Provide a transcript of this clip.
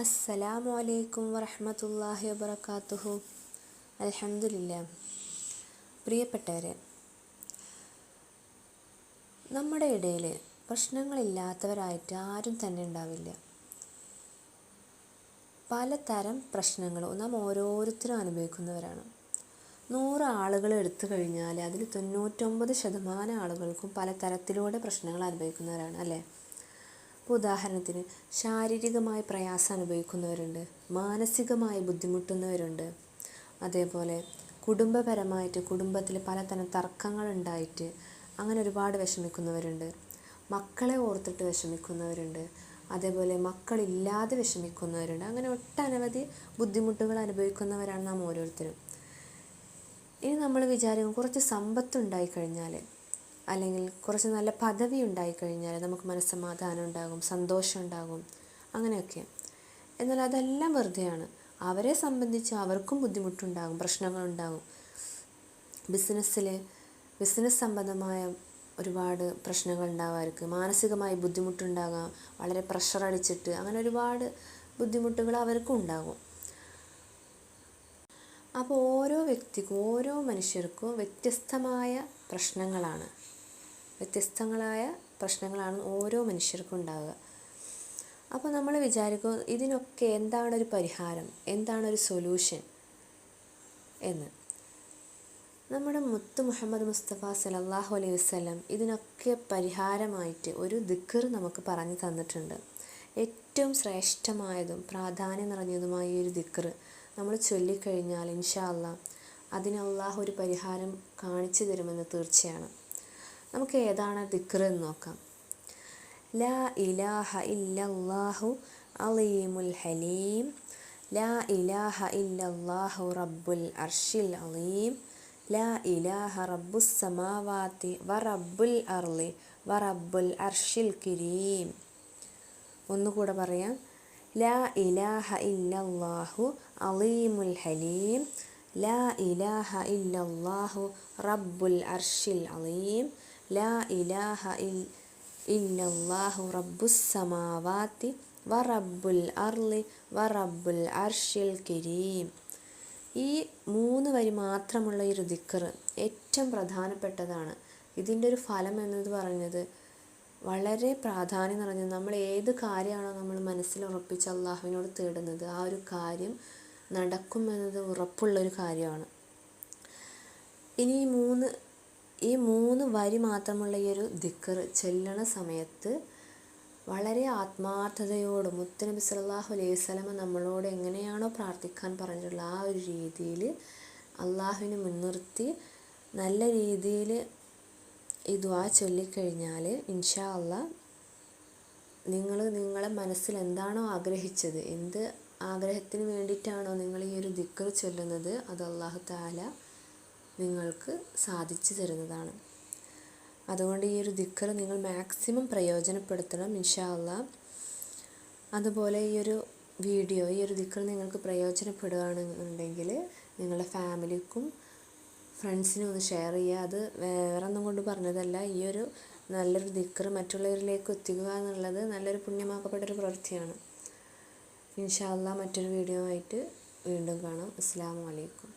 അസ്സലാമു അലൈക്കും വറഹ്മത്തുള്ളാഹി വബറകാതുഹു അലഹമില്ല പ്രിയപ്പെട്ടവരെ നമ്മുടെ ഇടയിൽ പ്രശ്നങ്ങളില്ലാത്തവരായിട്ട് ആരും തന്നെ ഉണ്ടാവില്ല. പലതരം പ്രശ്നങ്ങൾ നാം ഓരോരുത്തരും അനുഭവിക്കുന്നവരാണ്. നൂറ് ആളുകൾ എടുത്തു കഴിഞ്ഞാൽ അതിൽ തൊണ്ണൂറ്റൊമ്പത് ശതമാനം ആളുകൾക്കും പലതരത്തിലൂടെ പ്രശ്നങ്ങൾ അനുഭവിക്കുന്നവരാണ് അല്ലേ? ഇപ്പോൾ ഉദാഹരണത്തിന് ശാരീരികമായി പ്രയാസം അനുഭവിക്കുന്നവരുണ്ട് മാനസികമായി ബുദ്ധിമുട്ടുന്നവരുണ്ട്. അതേപോലെ കുടുംബപരമായിട്ട് കുടുംബത്തിൽ പലതരം തർക്കങ്ങളുണ്ടായിട്ട് അങ്ങനെ ഒരുപാട് വിഷമിക്കുന്നവരുണ്ട്. മക്കളെ ഓർത്തിട്ട് വിഷമിക്കുന്നവരുണ്ട്. അതേപോലെ മക്കളില്ലാതെ വിഷമിക്കുന്നവരുണ്ട്. അങ്ങനെ ഒട്ടനവധി ബുദ്ധിമുട്ടുകൾ അനുഭവിക്കുന്നവരാണ് നാം ഓരോരുത്തരും. ഇനി നമ്മൾ വിചാരിക്കും കുറച്ച് സമ്പത്ത് ഉണ്ടായിക്കഴിഞ്ഞാൽ അല്ലെങ്കിൽ കുറച്ച് നല്ല പദവി ഉണ്ടായിക്കഴിഞ്ഞാൽ നമുക്ക് മനസ്സമാധാനം ഉണ്ടാകും സന്തോഷം ഉണ്ടാകും അങ്ങനെയൊക്കെ. എന്നാൽ അതെല്ലാം വെറുതെയാണ്. അവരെ സംബന്ധിച്ച് അവർക്കും ബുദ്ധിമുട്ടുണ്ടാകും പ്രശ്നങ്ങളുണ്ടാകും. ബിസിനസ്സിൽ ബിസിനസ് സംബന്ധമായ ഒരുപാട് പ്രശ്നങ്ങൾ ഉണ്ടാവാർക്ക് മാനസികമായി ബുദ്ധിമുട്ടുണ്ടാകാം വളരെ പ്രഷർ അടിച്ചിട്ട് അങ്ങനെ ഒരുപാട് ബുദ്ധിമുട്ടുകൾ അവർക്കും ഉണ്ടാകും. അപ്പോൾ ഓരോ വ്യക്തിക്കും ഓരോ മനുഷ്യർക്കും വ്യത്യസ്തമായ പ്രശ്നങ്ങളാണ്. വ്യത്യസ്തങ്ങളായ പ്രശ്നങ്ങളാണ് ഓരോ മനുഷ്യർക്കും ഉണ്ടാവുക. അപ്പോൾ നമ്മൾ വിചാരിക്കും ഇതിനൊക്കെ എന്താണൊരു പരിഹാരം എന്താണൊരു സൊല്യൂഷൻ എന്ന്. നമ്മുടെ മുത്ത് മുഹമ്മദ് മുസ്തഫ സലല്ലാഹു അലൈഹി വസ്ലം ഇതിനൊക്കെ പരിഹാരമായിട്ട് ഒരു ദിക്കർ നമുക്ക് പറഞ്ഞു തന്നിട്ടുണ്ട്. ഏറ്റവും ശ്രേഷ്ഠമായതും പ്രാധാന്യം നിറഞ്ഞതുമായ ഒരു ദിക്കർ നമ്മൾ ചൊല്ലിക്കഴിഞ്ഞാൽ ഇൻഷാ അല്ലാ അതിന് അള്ളാഹു ഒരു പരിഹാരം കാണിച്ചു തരുമെന്ന് തീർച്ചയാണ്. നമുക്ക് ഏതാണ് ദിക്ർ എന്ന് നോക്കാം. ലാ ഇലാഹ ഇല്ലല്ലാഹു അലീമുൽ ഹലീം. ലാ ഇലാഹ ഇല്ലല്ലാഹു റബ്ബുൽ അർഷിൽ അലീം. ലാ ഇലാഹ റബ്ബുസ് സമാവാത്തി വ റബ്ബുൽ അർളി വ റബ്ബുൽ അർഷിൽ കിരീം. ഒന്നുകൂടെ പറയാം. ലാ ഇലാഹ ഇല്ലല്ലാഹു അലീമുൽ ഹലീം ലാ ഇലാഹ ഇല്ലല്ലാഹു റബ്ബുൽ അർഷിൽ അലീം ലാ ഇലാഹ ഇല്ലല്ലാഹു റബ്ബു സമാവാത്തി വ റബ്ബുൽ അർളി വ റബ്ബുൽ അർഷിൽ കരീം ഈ മൂന്ന് വരി മാത്രമുള്ള ഈ ഒരു ദിക്കർ ഏറ്റവും പ്രധാനപ്പെട്ടതാണ്. ഇതിന്റെ ഒരു ഫലം എന്നത് പറഞ്ഞത് വളരെ പ്രാധാന്യം നിറഞ്ഞത് നമ്മൾ ഏത് കാര്യമാണോ നമ്മൾ മനസ്സിൽ ഉറപ്പിച്ച് അള്ളാഹുവിനോട് തേടുന്നത് ആ ഒരു കാര്യം നടക്കുമെന്നത് ഉറപ്പുള്ളൊരു കാര്യമാണ്. ഇനി ഈ മൂന്ന് ഈ മൂന്ന് വരി മാത്രമുള്ള ഈ ഒരു ദിക്കർ ചെല്ലണ സമയത്ത് വളരെ ആത്മാർത്ഥതയോട് മുത്തനബി സല്ലാഹു അലൈഹി സ്വലമ നമ്മളോട് എങ്ങനെയാണോ പ്രാർത്ഥിക്കാൻ പറഞ്ഞിട്ടുള്ള ആ ഒരു രീതിയിൽ അള്ളാഹുവിനെ മുൻനിർത്തി നല്ല രീതിയിൽ ഈ ദ്വാ ചൊല്ലിക്കഴിഞ്ഞാൽ ഇൻഷാ അല്ല നിങ്ങൾ നിങ്ങളെ മനസ്സിൽ എന്താണോ ആഗ്രഹിച്ചത് എന്ത് ആഗ്രഹത്തിന് വേണ്ടിയിട്ടാണോ നിങ്ങൾ ഈ ഒരു ദിക്കർ ചൊല്ലുന്നത്? അത് അള്ളാഹു താല നിങ്ങൾക്ക് സാധിച്ചു തരുന്നതാണ്. അതുകൊണ്ട് ഈ ഒരു ദിക്കർ നിങ്ങൾ മാക്സിമം പ്രയോജനപ്പെടുത്തണം ഇൻഷാ അള്ളാ അതുപോലെ ഈ ഒരു വീഡിയോ ഈ ഒരു ദിക്കർ നിങ്ങൾക്ക് പ്രയോജനപ്പെടുകയാണെന്നുണ്ടെങ്കിൽ നിങ്ങളുടെ ഫാമിലിക്കും ഫ്രണ്ട്സിനും ഒന്ന് ഷെയർ ചെയ്യുക. അത് വേറെ ഒന്നും കൊണ്ട് പറഞ്ഞതല്ല. ഈ ഒരു നല്ലൊരു ദിക്കർ മറ്റുള്ളവരിലേക്ക് എത്തിക്കുക എന്നുള്ളത് നല്ലൊരു പുണ്യമാക്കപ്പെട്ടൊരു പ്രവൃത്തിയാണ്. ഇൻഷാ അല്ലാ മറ്റൊരു വീഡിയോ ആയിട്ട് വീണ്ടും കാണാം. അസ്സാം വലൈക്കും